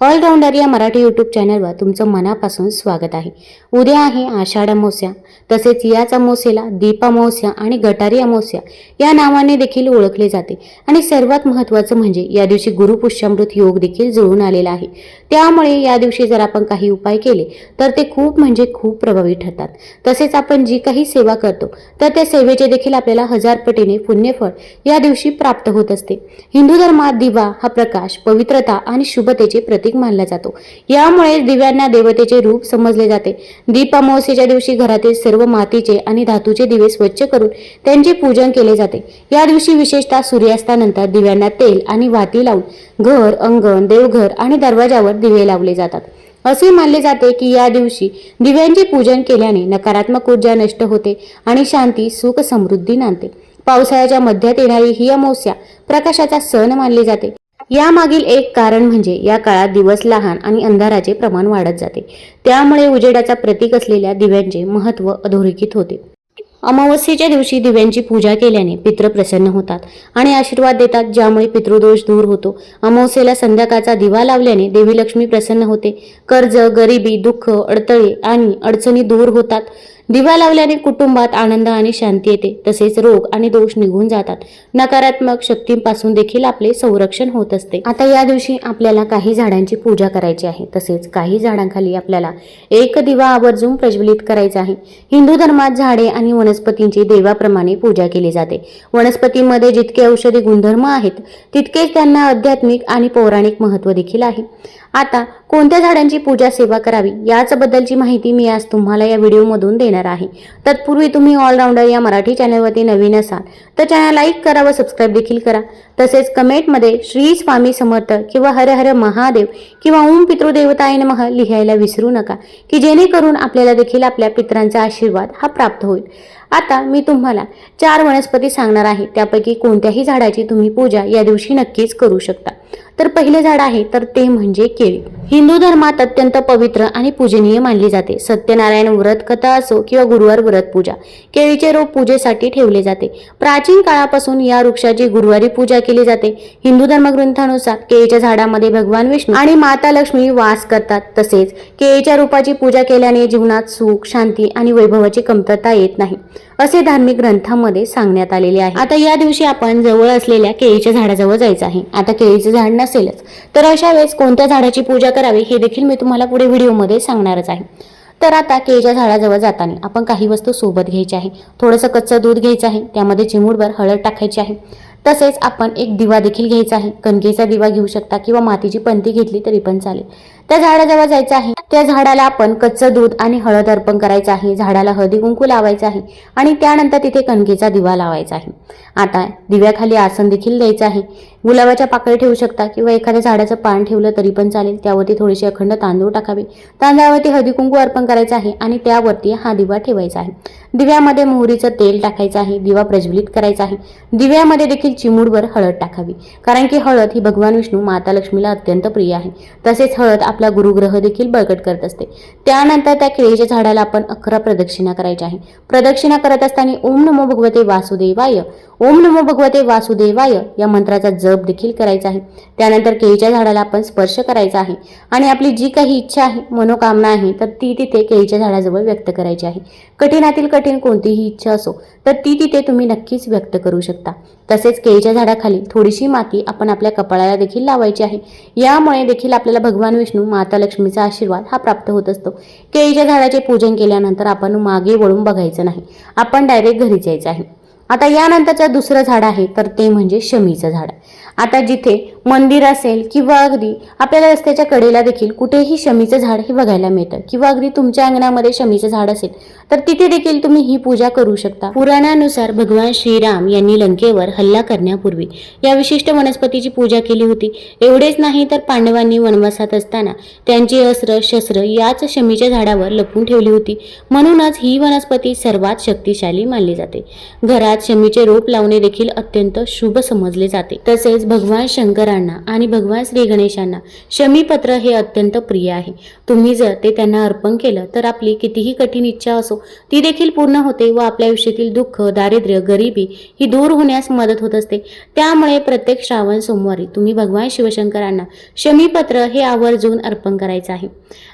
All-rounder या Marathi YouTube चॅनलवर तुमचं मनापासून स्वागत आहे. उद्या आहे आषाढ अमावस्या. तसेच याच अमावस्येला दीप अमावस्या आणि गटारी अमावस्या या नावाने देखील ओळखले जाते. आणि सर्वात महत्त्वाचं म्हणजे या दिवशी गुरुपुष्यामृत योग देखील जुळून आलेला आहे. त्यामुळे या दिवशी जर आपण काही उपाय केले तर ते खूप म्हणजे खूप प्रभावी ठरतात. तसेच आपण जी काही सेवा करतो तर त्या सेवेचे देखील आपल्याला हजार पटीने पुण्यफळ या दिवशी प्राप्त होत असते. हिंदू धर्मात दिवा हा प्रकाश पवित्रता आणि शुभतेचे प्रतीक मानला जातो. यामुळे दिव्यांना देवतेचे रूप समजले जाते. दीप अमावस्येच्या दिवशी घरातील सर्व मातीचे आणि धातूचे दिवे स्वच्छ करून त्यांचे पूजन केले जाते. या दिवशी विशेषतः सूर्यास्तानंतर दिव्यांना तेल आणि वाती लावून घर अंगण देवघर आणि दरवाजावर दिवे लावले जातात. असे मानले जाते की या दिवशी दिव्यांचे पूजन केल्याने नकारात्मक ऊर्जा नष्ट होते आणि शांती सुख समृद्धी नांदते. पावसाळ्याच्या मध्यात येणारी ही अमावस्या प्रकाशाचा सण मानली जाते. यामागील एक कारण म्हणजे या काळात दिवस लहान आणि अंधाराचे प्रमाण वाढत जाते. त्यामुळे उजेडाचा प्रतीक असलेल्या दिव्यांचे महत्त्व अधोरेखित होते. अमावस्येच्या दिवशी दिव्यांची पूजा केल्याने पित्र प्रसन्न होतात आणि आशीर्वाद देतात ज्यामुळे पितृदोष दूर होतो. अमावस्येला संध्याकाळचा दिवा लावल्याने देवी लक्ष्मी प्रसन्न होते. कर्ज गरिबी दुःख अडथळे आणि अडचणी दूर होतात. दिवा लावल्याने कुटुंबात आनंद आणि शांती येते. तसेच रोग आणि दोष निघून जातात. नकारात्मक शक्तींपासून देखील आपले संरक्षण होत असते. आता या दिवशी आपल्याला काही झाडांची पूजा करायची आहे. तसेच काही झाडांखाली आपल्याला एक दिवा आवर्जून प्रज्वलित करायचा आहे. हिंदू धर्मात झाडे आणि वनस्पतींची देवाप्रमाणे पूजा केली जाते. वनस्पतींमध्ये जितके औषधी गुणधर्म आहेत तितकेच त्यांना आध्यात्मिक आणि पौराणिक महत्त्व देखील आहे. आता कोणत्या झाडांची पूजा सेवा करावी याचबद्दलची माहिती मी आज तुम्हाला या व्हिडिओमधून देणार आहे. तत्पूर्वी तुम्ही ऑलराऊंडर या मराठी चॅनलवरती नवीन असाल तर चॅनल लाईक करा व सबस्क्राईब देखील करा. तसेच कमेंटमध्ये श्री स्वामी समर्थ किंवा हर हर महादेव किंवा ओम पितृदेवताय नमः लिहायला विसरू नका की जेणेकरून आपल्याला देखील आपल्या पितरांचा आशीर्वाद हा प्राप्त होईल. आता मी तुम्हाला चार वनस्पती सांगणार आहे. त्यापैकी कोणत्याही झाडाची तुम्ही पूजा या दिवशी नक्कीच करू शकता. तर पहिले झाड आहे तर ते म्हणजे केळी. हिंदू धर्मात अत्यंत पवित्र आणि पूजनीय मानली जाते. सत्यनारायण व्रत कथा असो किंवा गुरुवार व्रत पूजा केळीचे रोप पूजेसाठी ठेवले जाते. प्राचीन काळापासून या वृक्षाची गुरुवारी पूजा केली जाते. हिंदू धर्मग्रंथानुसार केळीच्या झाडामध्ये भगवान विष्णू आणि माता लक्ष्मी वास करतात. तसेच केळीच्या रूपाची पूजा केल्याने जीवनात सुख शांती आणि वैभवाची कमतरता येत नाही. असे धार्मिक ग्रंथामध्ये सांगण्यात आलेले आहे. आता या दिवशी आपण जवळ असलेल्या केळीच्या झाडाजवळ जायचं आहे. आता केळीचं झाड नसेलच तर अशा वेळेस कोणत्या झाडाची पूजा करावी हे देखील मी तुम्हाला पुढे व्हिडिओमध्ये सांगणारच आहे. तर आता केळीच्या झाडाजवळ जाताना आपण काही वस्तू सोबत घ्यायची आहे. थोडंसं कच्चं दूध घ्यायचं आहे त्यामध्ये चिमूडभर हळद टाकायची आहे. तसेच आपण एक दिवा देखील घ्यायचा आहे. कणकेचा दिवा घेऊ शकता किंवा मातीची पंती घेतली तरी पण चालेल. त्या झाडाजवळ जायचं आहे. त्या झाडाला आपण कच्चं दूध आणि हळद अर्पण करायचं आहे. झाडाला हळदी कुंकू लावायचं आहे आणि त्यानंतर तिथे कणकेचा दिवा लावायचा आहे. आता दिव्याखाली आसन देखील द्यायचं आहे. गुलाबाच्या पाकळी ठेवू शकता किंवा एखाद्या झाडाचं पान ठेवलं तरी पण चालेल. त्यावरती थोडीशी अखंड तांदूळ टाकावे. तांदळावरती हळदी कुंकू अर्पण करायचं आहे आणि त्यावरती हा दिवा ठेवायचा आहे. दिव्यामध्ये मोहरीचं तेल टाकायचं आहे. दिवा प्रज्वलित करायचा आहे. दिव्यामध्ये देखील चिमूडवर हळद टाकावी. कारण की हळद ही भगवान विष्णू माता लक्ष्मीला अत्यंत प्रिय आहे. तसेच हळद आपला गुरुग्रह देखील बळकट करत असते. त्यानंतर त्या केळीच्या झाडाला आपण अकरा प्रदक्षिणा करायच्या आहे प्रदक्षिणा करत असताना ओम नमो भगवते वासुदेवाय ओम नमो भगवते वासुदेवाय या मंत्राचा जप देखील करायचा आहे. त्यानंतर केळीच्या झाडाला आपण स्पर्श करायचा आहे. आणि आपली जी काही इच्छा आहे मनोकामना आहे तर ती तिथे केळीच्या झाडाजवळ व्यक्त करायची आहे. कठीणातील कठीण कोणतीही इच्छा असो तर ती तिथे तुम्ही नक्कीच व्यक्त करू शकता. तसेच केळीच्या झाडाखाली थोडीशी माती आपण आपल्या कपाळाला देखील लावायची आहे. यामुळे देखील आपल्याला भगवान विष्णू माता लक्ष्मीचा आशीर्वाद हा प्राप्त होत असतो. केळीच्या झाडाचे पूजन केल्यानंतर आपण मागे वळून बघायचं नाही. आपण डायरेक्ट घरी जायचं आहे. आता यानंतरचं दुसरं झाड आहे तर ते म्हणजे शमीचं झाड. आता जिथे मंदिर असेल किंवा अगदी आपल्याला रस्त्याच्या कडेला देखील कुठेही शमीचं झाड हे बघायला मिळतं. किंवा अगदी तुमच्या अंगणामध्ये शमीचं झाड असेल तर तिथे देखील तुम्ही ही पूजा करू शकता. पुराणानुसार भगवान श्रीराम यांनी लंकेवर हल्ला करण्यापूर्वी या विशिष्ट वनस्पतीची पूजा केली होती. एवढेच नाही तर पांडवांनी वनवासात असताना त्यांची अस्त्र शस्त्र याच शमीच्या झाडावर लपून ठेवली होती. म्हणूनच ही वनस्पती सर्वात शक्तिशाली मानली जाते. घरात शमीचे रोप लावणे देखील अत्यंत शुभ समजले जाते. तसेच भगवान शंकरांना आणि भगवान श्री गणेशांना शमीपत्र हे अत्यंत प्रिय आहे. तुम्ही जर ते त्यांना अर्पण केलं तर आपली कितीही कठीण इच्छा असो ती देखील पूर्ण होते व आपल्या आयुष्यातील दुःख दारिद्र्य गरिबी ही दूर होण्यास मदत होत असते. त्यामुळे प्रत्येक श्रावण सोमवारी तुम्ही भगवान शिवशंकरांना शमीपत्र हे आवर्जून अर्पण करायचं आहे.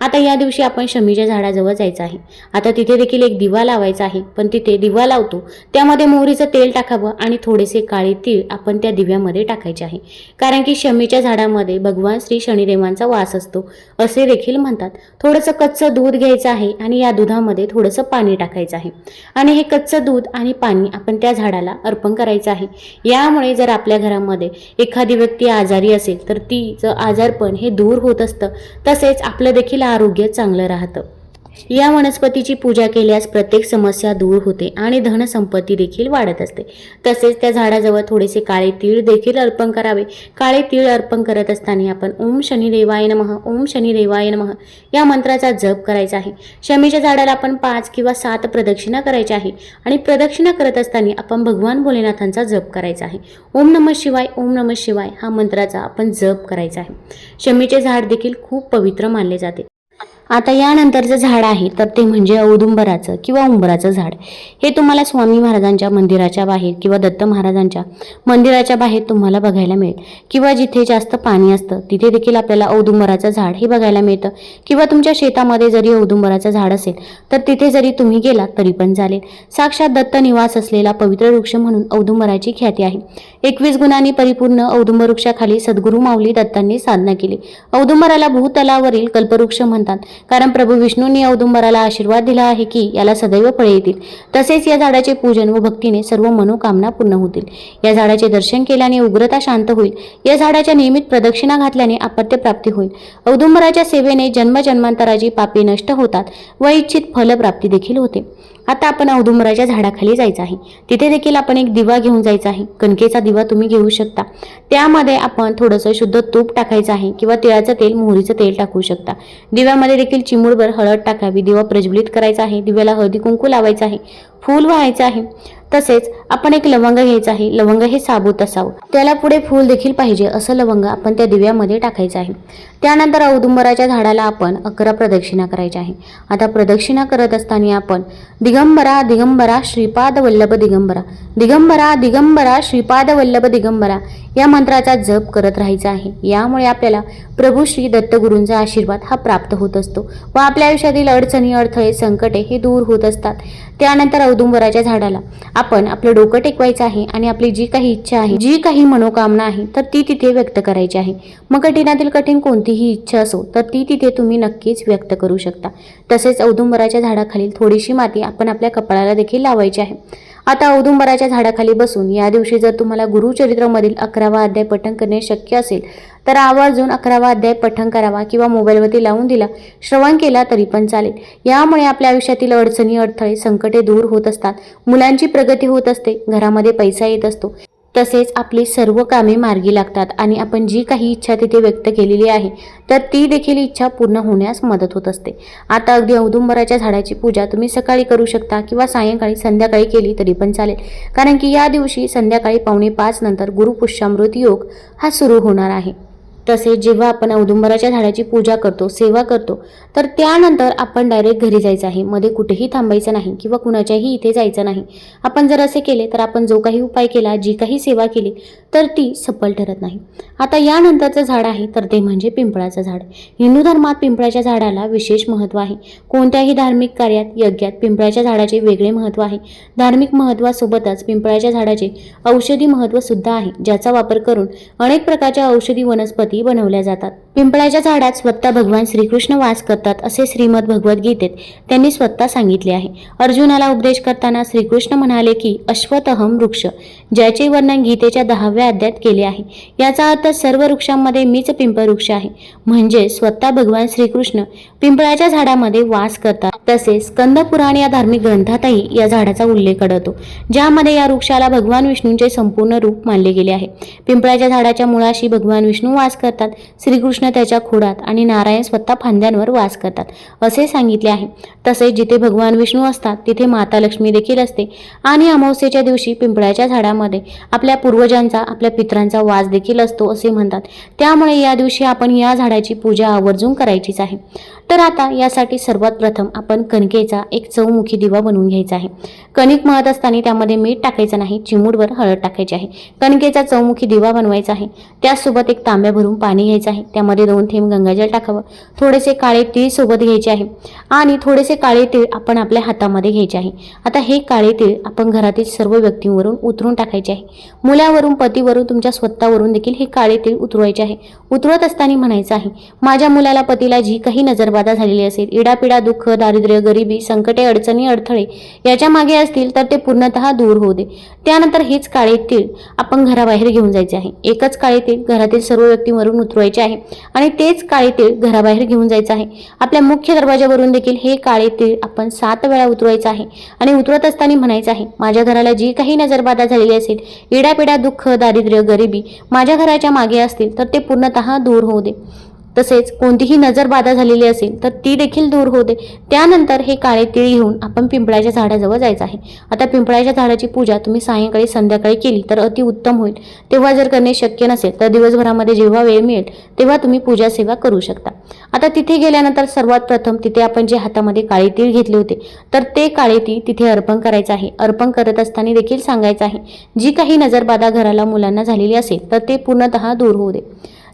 आता या दिवशी आपण शमीच्या झाडाजवळ जायचं आहे. आता तिथे देखील एक दिवा लावायचा आहे पण तिथे दिवा लावतो त्यामध्ये मोहरीचं तेल टाकावं आणि थोडेसे काळे तीळ आपण त्या दिव्यामध्ये टाकायचे. आहे. कारण की शमीच्या झाडामध्ये भगवान श्री शनिदेवांचा वास असतो असे देखील म्हणतात. थोडंसं कच्चं दूध घ्यायचं आहे आणि या दुधामध्ये थोडंसं पाणी टाकायचं आहे. आणि हे कच्चं दूध आणि पाणी आपण त्या झाडाला अर्पण करायचं आहे. यामुळे जर आपल्या घरामध्ये एखादी व्यक्ती आजारी असेल तर तिचं आजारपण हे दूर होत असतं. तसेच आपलं देखील आरोग्य चांगलं राहतं. या वनस्पतीची पूजा केल्यास प्रत्येक समस्या दूर होते आणि धनसंपत्ती देखील वाढत असते. तसेच त्या झाडाजवळ थोडेसे काळे तीळ देखील अर्पण करावे. काळे तीळ अर्पण करत असताना आपण ओम शनिदेवाय नमः ओम शनिदेवाय नमः या मंत्राचा जप करायचा आहे. शमीच्या झाडाला आपण पाच किंवा सात प्रदक्षिणा करायची आहे आणि प्रदक्षिणा करत असताना आपण भगवान भोलेनाथांचा जप करायचा आहे. ओम नमः शिवाय ओम नमः शिवाय हा मंत्राचा आपण जप करायचा आहे. शमीचे झाड देखील खूप पवित्र मानले जाते. आता यानंतरचं झाड आहे तर ते म्हणजे औदुंबराचं किंवा उंबराचं झाड. हे तुम्हाला स्वामी महाराजांच्या मंदिराच्या बाहेर किंवा दत्त महाराजांच्या मंदिराच्या बाहेर तुम्हाला बघायला मिळेल. किंवा जिथे जास्त पाणी असतं तिथे देखील आपल्याला औदुंबराचं झाड हे बघायला मिळतं. किंवा तुमच्या शेतामध्ये जरी औदुंबराचं झाड असेल तर तिथे जरी तुम्ही गेलात तरी पण चालेल. साक्षात दत्त निवास असलेला पवित्र वृक्ष म्हणून औदुंबराची ख्याती आहे. एकवीस गुणांनी परिपूर्ण औदुंबर वृक्षाखाली सद्गुरू माऊली दत्तांनी साधना केली. औदुंबराला भूतलावरील कल्पवृक्ष म्हणतात. कारण प्रभू विष्णूंनी औदुंबराला आशीर्वाद दिला आहे की याला सदैव फळे येतील. तसेच या झाडाचे पूजन व भक्तीने सर्व मनोकामना पूर्ण होतील. या झाडाचे दर्शन केल्याने उग्रता शांत होईल. या झाडाच्या नियमित प्रदक्षिणा घातल्याने अपत्य प्राप्ती होईल. औदुंबराच्या सेवेने जन्मजन्मांतराची पापे नष्ट होतात व इच्छित फलप्राप्ती देखील होते. आता आपण औदुंबराच्या झाडाखाली जायचं आहे. तिथे देखील आपण एक दिवा घेऊन जायचा आहे. कणकेचा दिवा तुम्ही घेऊ शकता. त्यामध्ये आपण थोडंसं शुद्ध तूप टाकायचं आहे किंवा तिळाचं तेल मोहरीचं तेल टाकू शकता. दिव्यामध्ये देखील चिमूडभर हळद टाकावी. दिवा प्रज्वलित करायचा आहे. दिव्याला हळदी कुंकू लावायचं आहे. फूल व्हायचं आहे. तसेच आपण एक लवंग घ्यायचं आहे. लवंग हे साबूत असावं. त्याला पुढे फूल देखील पाहिजे असं लवंग आपण त्या दिव्यामध्ये टाकायचं आहे. त्यानंतर औदुंबराच्या झाडाला आपण अकरा प्रदक्षिणा करायच्या आहे. आता प्रदक्षिणा करत असताना आपण दिगंबरा दिगंबरा श्रीपाद वल्लभ दिगंबरा. दिगंबरा दिगंबरा श्रीपाद वल्लभ दिगंबरा. या मंत्राचा जप करत राहायचा आहे. यामुळे आपल्याला प्रभू श्री दत्तगुरूंचा आशीर्वाद हा प्राप्त होत असतो व आपल्या आयुष्यातील अडचणी अडथळे संकटे हे दूर होत असतात. त्यानंतर औदुंबराच्या झाडाला आपण आपलं डोकं टेकवायचं आहे आणि आपली जी काही इच्छा आहे जी काही मनोकामना आहे तर ती तिथे व्यक्त करायची आहे. मग कठीणातील कठीण कोणतीही इच्छा असो तर ती तिथे तुम्ही नक्कीच व्यक्त करू शकता. तसेच औदुंबराच्या झाडाखालील थोडीशी माती आपण आपल्या कपाळाला देखील लावायची आहे. आता औदुंबराच्या झाडाखाली बसून या दिवशी जर तुम्हाला गुरुचरित्रमधील अकरावा अध्याय पठण करणे शक्य असेल तर आवर्जून अकरावा अध्याय पठण करावा किंवा मोबाईलवरती लावून दिला श्रवण केला तरी पण चालेल. यामुळे आपल्या आयुष्यातील अडचणी अडथळे संकटे दूर होत असतात. मुलांची प्रगती होत असते घरामध्ये पैसा येत असतो. तसेच आपली सर्व कामे मार्गी लागतात आणि आपण जी काही इच्छा तिथे व्यक्त केलेली आहे तर ती देखील इच्छा पूर्ण होण्यास मदत होत असते. आता अगदी औदुंबराच्या झाडाची पूजा तुम्ही सकाळी करू शकता किंवा सायंकाळी संध्याकाळी केली तरी पण चालेल. कारण की या दिवशी संध्याकाळी पावणे पाच नंतर गुरुपुष्यामृत योग हा सुरू होणार आहे. तसेच जेव्हा आपण औदुंबराच्या झाडाची पूजा करतो सेवा करतो तर त्यानंतर आपण डायरेक्ट घरी जायचं आहे. मध्ये कुठेही थांबायचं नाही किंवा कुणाच्याही इथे जायचं नाही. आपण जर असे केले तर आपण जो काही उपाय केला जी काही सेवा केली तर ती सफल ठरत नाही. आता यानंतरचं झाड आहे तर ते म्हणजे पिंपळाचं झाड. हिंदू धर्मात पिंपळाच्या झाडाला विशेष महत्त्व आहे. कोणत्याही धार्मिक कार्यात यज्ञात पिंपळाच्या झाडाचे वेगळे महत्त्व आहे. धार्मिक महत्त्वासोबतच पिंपळाच्या झाडाचे औषधी महत्त्व सुद्धा आहे ज्याचा वापर करून अनेक प्रकारच्या औषधी वनस्पती बनवल्या जातात. पिंपळाच्या झाडात स्वतः भगवान श्रीकृष्ण वास करतात असे श्रीमद भगवद्गीतेत त्यांनी स्वतः सांगितले आहे. अर्जुनाला उपदेश करताना श्रीकृष्ण म्हणाले की अश्वतहम वृक्ष ज्याचे वर्णन गीतेच्या दहाव्या अध्यात केले आहे. याचा अर्थ सर्व वृक्षांमध्ये मीच पिंपळ वृक्ष आहे. म्हणजे स्वतः भगवान श्रीकृष्ण पिंपळाच्या झाडामध्ये वास करतात. तसेच स्कंद पुराण या धार्मिक ग्रंथातही या झाडाचा उल्लेख आढळतो ज्यामध्ये या वृक्षाला भगवान विष्णूंचे संपूर्ण रूप मानले गेले आहे. पिंपळाच्या झाडाच्या मुळाशी भगवान विष्णू वास करतात. श्रीकृष्ण कृष्ण त्याच्या खोडात आणि नारायण स्वतः फांद्यांवर वास करतात. असे सांगितले आहे. तसेच जिथे भगवान विष्णू असतात तिथे माता लक्ष्मी देखील असते. आणि अमावस्येच्या दिवशी पिंपळाच्या झाडामध्ये आपल्या पूर्वजांचा आपल्या पित्रांचा वास देखील असतो असे म्हणतात. त्यामुळे या दिवशी आपण या झाडाची पूजा आवर्जून करायचीच आहे. तर आता यासाठी सर्वात प्रथम आपण कणकेचा एक चौमुखी दिवा बनवून घ्यायचा आहे. कणिक मळत असताना त्यामध्ये मीठ टाकायचं नाही चिमूटवर हळद टाकायची आहे. कणकेचा चौमुखी दिवा बनवायचा आहे. त्यासोबत एक तांब्या भरून पाणी घ्यायचं आहे. त्यामध्ये दोन थेंब गंगाजल टाकावं. थोडेसे काळे तीळ सोबत घ्यायचे आहे. आणि थोडेसे काळे तीळ आपण आपल्या हातामध्ये घ्यायचे आहे. आता हे काळे तीळ आपण घरातील सर्व व्यक्तींवरून उतरून टाकायचे आहे. मुलावरून पतीवरून तुमच्या स्वतःवरून देखील हे काळे तीळ उतरवायचे आहे. उतरवत असताना म्हणायचं आहे माझ्या मुलाला पतीला जी काही बाधा झालेली असेल. इडापिडा दुःख दारिद्र्य गरिबी संकटे अडचणी अडथळे याच्या मागे असतील तर ते पूर्णतः दूर होऊ दे. त्यानंतर हेच काळे तीळ आपण घराबाहेर घेऊन जायचे आहे. एकच काळे तीळ घरातील सर्व व्यक्तींवरून उतरवायचे आहे आणि तेच काळे तीळ घराबाहेर घेऊन जायचं आहे. आपल्या मुख्य दरवाजावरून देखील हे काळे तीळ आपण सात वेळा उतरवायचं आहे आणि उतरत असताना म्हणायचं आहे माझ्या घराला जी काही नजरबाधा झालेली असेल इडापिडा दुःख दारिद्र्य गरिबी माझ्या घराच्या मागे असतील तर ते पूर्णतः दूर होऊ दे. तसेच कोणतीही नजरबाधा झालेली असेल तर ती देखील दूर होते त्यानंतर हे काळे तीळ घेऊन आपण पिंपळाच्या झाडाजवळ जायचं आहे. आता पिंपळाच्या झाडाची पूजा तुम्ही सायंकाळी संध्याकाळी केली तर अति उत्तम होईल. तेव्हा जर करणे शक्य नसेल तर दिवसभरामध्ये जेव्हा वेळ मिळेल तेव्हा तुम्ही पूजा सेवा करू शकता. आता तिथे गेल्यानंतर सर्वात प्रथम तिथे आपण जे हातामध्ये काळे तीळ घेतले होते तर ते काळे तीळ तिथे अर्पण करायचं आहे. अर्पण करत असताना देखील सांगायचं आहे जी काही नजरबाधा घराला मुलांना झालेली असेल तर ते पूर्णतः दूर होऊ दे.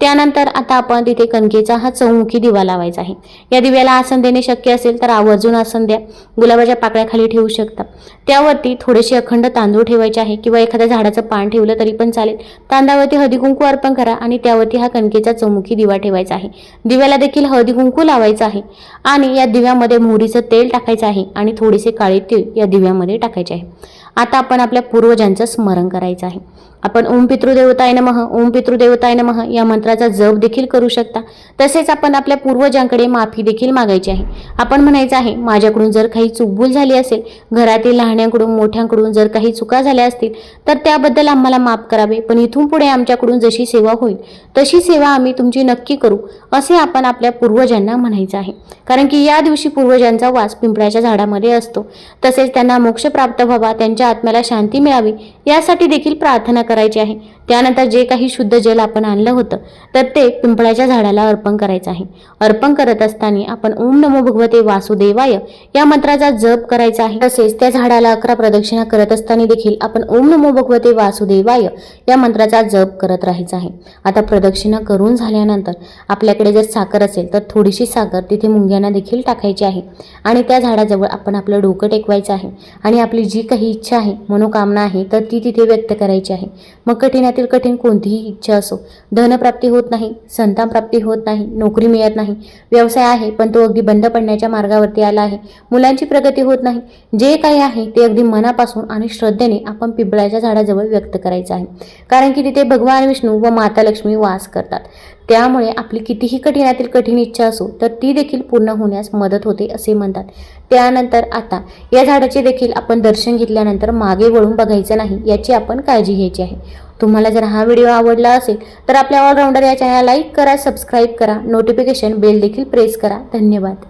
त्यानंतर आता आपण तिथे कणकेचा हा चौमुखी दिवा लावायचा आहे. या दिव्याला आसन देणे शक्य असेल तर आवर्जून आसन द्या. गुलाबाच्या पाकळ्याखाली ठेवू शकता. त्यावरती थोडेसे अखंड तांदूळ ठेवायचे आहे किंवा एखाद्या झाडाचं पान ठेवलं तरी पण चालेल. तांदळावरती हळदी कुंकू अर्पण करा आणि त्यावरती हा कणकेचा चौमुखी दिवा ठेवायचा आहे. दिव्याला देखील हळदी कुंकू लावायचं आहे आणि या दिव्यामध्ये मोहरीचं तेल टाकायचं आहे आणि थोडेसे काळे तीळ या दिव्यामध्ये टाकायचे आहे. आता आपण आपल्या पूर्वजांचं स्मरण करायचं आहे. आपण ओम पितृदेवताय नमः ओम पितृदेवताय नमः या मंत्राचा जप देखील करू शकता. तसेच आपण आपल्या पूर्वजांकडे माफी देखील मागायची आहे. आपण म्हणायचं आहे माझ्याकडून जर काही चूकभूल झाली असेल घरातील लहान्यांकडून मोठ्यांकडून जर काही चुका झाल्या असतील तर त्याबद्दल आम्हाला माफ करावे. पण इथून पुढे आमच्याकडून जशी सेवा होईल तशी सेवा आम्ही तुमची नक्की करू असे आपण आपल्या पूर्वजांना म्हणायचं आहे. कारण की या दिवशी पूर्वजांचा वास पिंपळाच्या झाडामध्ये असतो. तसेच त्यांना मोक्ष प्राप्त व्हावा त्यांच्या आत्म्याला शांती मिळावी यासाठी देखील प्रार्थना करायची आहे. त्यानंतर जे काही शुद्ध जल आपण आणलं होतं तर ते पिंपळाच्या झाडाला अर्पण करायचं आहे. अर्पण करत असताना आपण ओम नमो भगवते वासुदेवाय या मंत्राचा जप करायचा आहे. तसेच त्या झाडाला अकरा प्रदक्षिणा करत असताना देखील आपण ओम नमो भगवते वासुदेवाय या मंत्राचा जप करत राहायचा आहे. आता प्रदक्षिणा करून झाल्यानंतर आपल्याकडे जर साखर असेल तर थोडीशी साखर तिथे मुंग्यांना देखील टाकायची आहे. आणि त्या झाडाजवळ आपण आपलं डोकं टेकवायचं आहे. आणि आपली जी काही इच्छा आहे मनोकामना आहे तर ती तिथे व्यक्त करायची आहे. मग कठीणातील कठीण कोणतीही इच्छा असो धनप्राप्ती होत नाही संतान प्राप्ती होत नाही नोकरी मिळत नाही व्यवसाय आहे पण तो अगदी बंद पडण्याच्या मार्गावरती आला आहे. मुलांची प्रगती होत नाही जे काही आहे ते अगदी मनापासून आणि श्रद्धेने आपण पिंपळाच्या झाडाजवळ व्यक्त करायचं आहे. कारण की तिथे भगवान विष्णू व माता लक्ष्मी वास करतात. त्यामुळे आपली कितीही कठीणातील कठीण इच्छा असो तर ती देखील पूर्ण होण्यास मदत होते असे म्हणतात. त्यानंतर आता या झाडाचे देखील आपण दर्शन घेतल्यानंतर मागे वळून बघायचं नाही याची आपण काळजी घ्यायची आहे. तुम्हाला जर हा व्हिडिओ आवडला असेल तर आपल्या ऑलराऊंडर या चॅनल लाईक करा सबस्क्राईब करा नोटिफिकेशन बेल देखील प्रेस करा. धन्यवाद.